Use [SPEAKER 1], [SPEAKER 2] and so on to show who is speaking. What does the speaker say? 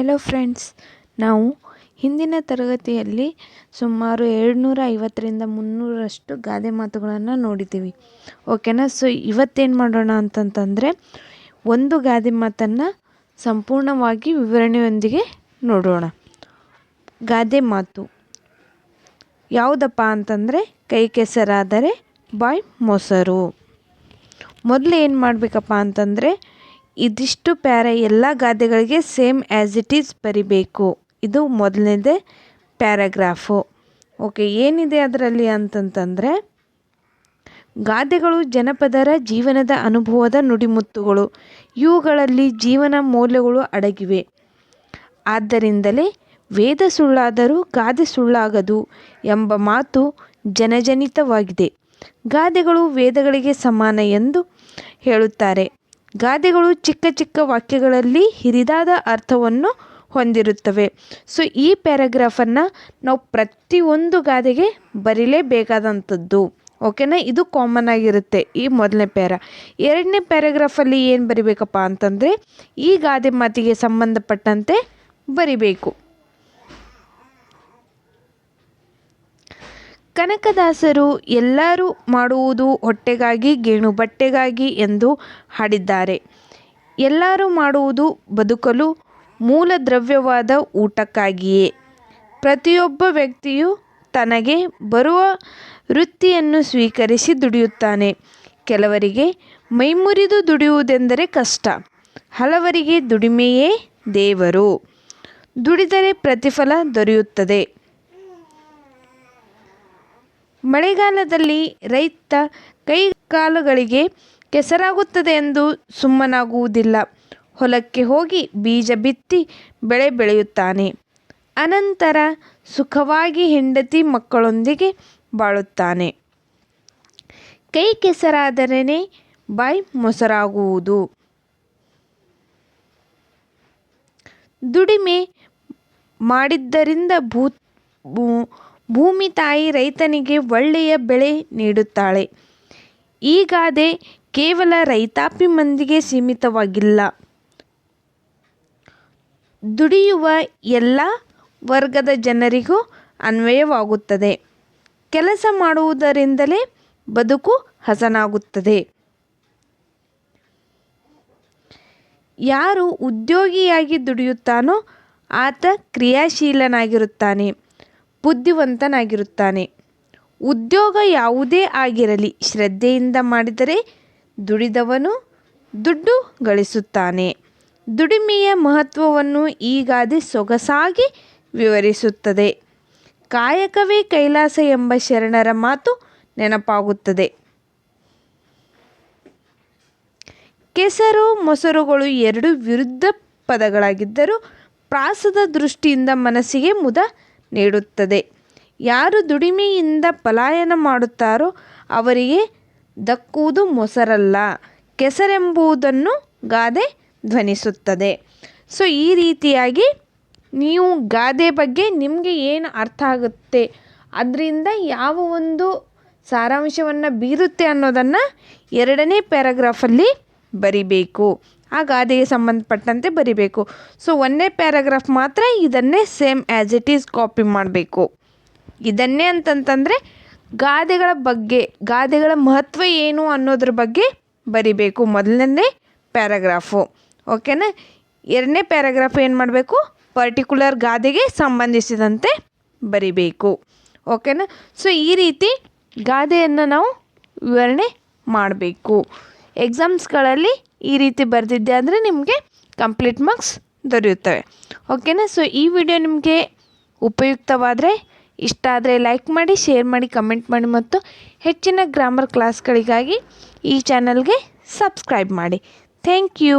[SPEAKER 1] Hello friends ನಾವು ಹಿಂದಿನ ತರಗತಿಯಲ್ಲಿ ಸುಮಾರು ಏಳ್ನೂರ ಐವತ್ತರಿಂದ ಮುನ್ನೂರರಷ್ಟು ಗಾದೆ ಮಾತುಗಳನ್ನು ನೋಡಿದ್ದೀವಿ. ಓಕೆನಾ ಸೊ ಇವತ್ತೇನು ಮಾಡೋಣ ಅಂತಂತಂದರೆ ಒಂದು ಗಾದೆ ಮಾತನ್ನು ಸಂಪೂರ್ಣವಾಗಿ ವಿವರಣೆಯೊಂದಿಗೆ ನೋಡೋಣ. ಗಾದೆ ಮಾತು ಯಾವುದಪ್ಪ ಅಂತಂದರೆ, ಕೈ ಕೆಸರಾದರೆ ಬಾಯ್ ಮೊಸರು. ಮೊದಲು ಏನು ಮಾಡಬೇಕಪ್ಪ ಅಂತಂದರೆ ಇದಿಷ್ಟು ಪ್ಯಾರ ಎಲ್ಲ ಗಾದೆಗಳಿಗೆ ಸೇಮ್ ಆ್ಯಸ್ ಇಟ್ ಈಸ್ ಬರಿಬೇಕು. ಇದು ಮೊದಲನೇದೇ ಪ್ಯಾರಾಗ್ರಾಫು. ಓಕೆ, ಏನಿದೆ ಅದರಲ್ಲಿ ಅಂತಂತಂದರೆ, ಗಾದೆಗಳು ಜನಪದರ ಜೀವನದ ಅನುಭವದ ನುಡಿಮುತ್ತುಗಳು. ಇವುಗಳಲ್ಲಿ ಜೀವನ ಮೌಲ್ಯಗಳು ಅಡಗಿವೆ. ಆದ್ದರಿಂದಲೇ ವೇದ ಸುಳ್ಳಾದರೂ ಗಾದೆ ಸುಳ್ಳಾಗದು ಎಂಬ ಮಾತು ಜನಜನಿತವಾಗಿದೆ. ಗಾದೆಗಳು ವೇದಗಳಿಗೆ ಸಮಾನ ಎಂದು ಹೇಳುತ್ತಾರೆ. ಗಾದೆಗಳು ಚಿಕ್ಕ ಚಿಕ್ಕ ವಾಕ್ಯಗಳಲ್ಲಿ ಹಿರಿದಾದ ಅರ್ಥವನ್ನು ಹೊಂದಿರುತ್ತವೆ. ಸೊ ಈ ಪ್ಯಾರಾಗ್ರಾಫನ್ನು ನಾವು ಪ್ರತಿಯೊಂದು ಗಾದೆಗೆ ಬರೀಲೇಬೇಕಾದಂಥದ್ದು. ಓಕೆನಾ ಇದು ಕಾಮನ್ ಆಗಿರುತ್ತೆ ಈ ಮೊದಲನೇ ಪ್ಯಾರ. ಎರಡನೇ ಪ್ಯಾರಾಗ್ರಾಫಲ್ಲಿ ಏನು ಬರಿಬೇಕಪ್ಪ ಅಂತಂದರೆ, ಈ ಗಾದೆ ಮಾತಿಗೆ ಸಂಬಂಧಪಟ್ಟಂತೆ ಬರಿಬೇಕು. ಕನಕದಾಸರು ಎಲ್ಲರೂ ಮಾಡುವುದು ಹೊಟ್ಟೆಗಾಗಿ, ಗೇಣು ಬಟ್ಟೆಗಾಗಿ ಎಂದು ಹಾಡಿದ್ದಾರೆ. ಎಲ್ಲರೂ ಮಾಡುವುದು ಬದುಕಲು ಮೂಲ ದ್ರವ್ಯವಾದ ಊಟಕ್ಕಾಗಿಯೇ. ಪ್ರತಿಯೊಬ್ಬ ವ್ಯಕ್ತಿಯು ತನಗೆ ಬರುವ ವೃತ್ತಿಯನ್ನು ಸ್ವೀಕರಿಸಿ ದುಡಿಯುತ್ತಾನೆ. ಕೆಲವರಿಗೆ ಮೈಮುರಿದು ದುಡಿಯುವುದೆಂದರೆ ಕಷ್ಟ. ಹಲವರಿಗೆ ದುಡಿಮೆಯೇ ದೇವರು. ದುಡಿದರೆ ಪ್ರತಿಫಲ ದೊರೆಯುತ್ತದೆ. ಮಳೆಗಾಲದಲ್ಲಿ ರೈತ ಕೈಕಾಲುಗಳಿಗೆ ಕೆಸರಾಗುತ್ತದೆ ಎಂದು ಸುಮ್ಮನಾಗುವುದಿಲ್ಲ. ಹೊಲಕ್ಕೆ ಹೋಗಿ ಬೀಜ ಬಿತ್ತಿ ಬೆಳೆ ಬೆಳೆಯುತ್ತಾನೆ. ಅನಂತರ ಸುಖವಾಗಿ ಹೆಂಡತಿ ಮಕ್ಕಳೊಂದಿಗೆ ಬಾಳುತ್ತಾನೆ. ಕೈ ಕೆಸರಾದರೇ ಬಾಯಿ ಮೊಸರಾಗುವುದು. ದುಡಿಮೆ ಮಾಡಿದ್ದರಿಂದ ಭೂ ಭೂಮಿ ತಾಯಿ ರೈತನಿಗೆ ಒಳ್ಳೆಯ ಬೆಳೆ ನೀಡುತ್ತಾಳೆ. ಈ ಗಾದೆ ಕೇವಲ ರೈತಾಪಿ ಮಂದಿಗೆ ಸೀಮಿತವಾಗಿಲ್ಲ. ದುಡಿಯುವ ಎಲ್ಲ ವರ್ಗದ ಜನರಿಗೂ ಅನ್ವಯವಾಗುತ್ತದೆ. ಕೆಲಸ ಮಾಡುವುದರಿಂದಲೇ ಬದುಕು ಹಸನಾಗುತ್ತದೆ. ಯಾರು ಉದ್ಯೋಗಿಯಾಗಿ ದುಡಿಯುತ್ತಾನೋ ಆತ ಕ್ರಿಯಾಶೀಲನಾಗಿರುತ್ತಾನೆ. ಬುದ್ಧಿವಂತನಾಗಿರುತ್ತಾನೆ. ಉದ್ಯೋಗ ಯಾವುದೇ ಆಗಿರಲಿ, ಶ್ರದ್ಧೆಯಿಂದ ಮಾಡಿದರೆ ದುಡಿದವನು ದುಡ್ಡು ಗಳಿಸುತ್ತಾನೆ. ದುಡಿಮೆಯ ಮಹತ್ವವನ್ನು ಈ ಸೊಗಸಾಗಿ ವಿವರಿಸುತ್ತದೆ. ಕಾಯಕವೇ ಕೈಲಾಸ ಎಂಬ ಶರಣರ ಮಾತು ನೆನಪಾಗುತ್ತದೆ. ಕೆಸರು ಮೊಸರುಗಳು ಎರಡು ವಿರುದ್ಧ ಪದಗಳಾಗಿದ್ದರೂ ಪ್ರಾಸದ ದೃಷ್ಟಿಯಿಂದ ಮನಸ್ಸಿಗೆ ಮುದ ನೀಡುತ್ತದೆ. ಯಾರು ದುಡಿಮೆಯಿಂದ ಪಲಾಯನ ಮಾಡುತ್ತಾರೋ ಅವರಿಗೆ ದಕ್ಕುವುದು ಮೊಸರಲ್ಲ, ಕೆಸರೆಂಬುದನ್ನು ಗಾದೆ ಧ್ವನಿಸುತ್ತದೆ. ಸೊ ಈ ರೀತಿಯಾಗಿ ನೀವು ಗಾದೆ ಬಗ್ಗೆ ನಿಮಗೆ ಏನು ಅರ್ಥ ಆಗುತ್ತೆ? ಅದರಿಂದ ಯಾವ ಒಂದು ಸಾರಾಂಶವನ್ನು ಬೀರುತ್ತೆ ಅನ್ನೋದನ್ನು ಎರಡನೇ ಪ್ಯಾರಾಗ್ರಾಫಲ್ಲಿ ಬರಿಬೇಕು. ಆ ಗಾದೆಗೆ ಸಂಬಂಧಪಟ್ಟಂತೆ ಬರಿಬೇಕು. ಸೊ ಒಂದನೇ ಪ್ಯಾರಾಗ್ರಾಫ್ ಮಾತ್ರ ಇದನ್ನೇ same as it is copy ಮಾಡಬೇಕು. ಇದನ್ನೇ ಅಂತಂತಂದರೆ ಗಾದೆಗಳ ಬಗ್ಗೆ, ಗಾದೆಗಳ ಮಹತ್ವ ಏನು ಅನ್ನೋದ್ರ ಬಗ್ಗೆ ಬರಿಬೇಕು ಮೊದಲನೇ ಪ್ಯಾರಾಗ್ರಾಫು ಓಕೆನಾ ಎರಡನೇ ಪ್ಯಾರಾಗ್ರಾಫ್ ಏನು ಮಾಡಬೇಕು? ಪರ್ಟಿಕ್ಯುಲರ್ ಗಾದೆಗೆ ಸಂಬಂಧಿಸಿದಂತೆ ಬರಿಬೇಕು. ಓಕೆನಾ ಸೊ ಈ ರೀತಿ ಗಾದೆಯನ್ನು ನಾವು ವಿವರಣೆ ಮಾಡಬೇಕು. ಎಕ್ಸಾಮ್ಸ್ಗಳಲ್ಲಿ ಈ ರೀತಿ ಬರೆದಿದ್ದೆ ಅಂದರೆ ನಿಮಗೆ ಕಂಪ್ಲೀಟ್ ಮಾರ್ಕ್ಸ್ ದೊರೆಯುತ್ತವೆ. ಓಕೆನಾ ಸೊ ಈ ವಿಡಿಯೋ ನಿಮಗೆ ಉಪಯುಕ್ತವಾದರೆ, ಇಷ್ಟ ಆದರೆ ಲೈಕ್ ಮಾಡಿ ಶೇರ್ ಮಾಡಿ ಕಮೆಂಟ್ ಮಾಡಿ ಮತ್ತು ಹೆಚ್ಚಿನ ಗ್ರಾಮರ್ ಕ್ಲಾಸ್ಗಳಿಗಾಗಿ ಈ ಚಾನಲ್ಗೆ ಸಬ್ಸ್ಕ್ರೈಬ್ ಮಾಡಿ. Thank you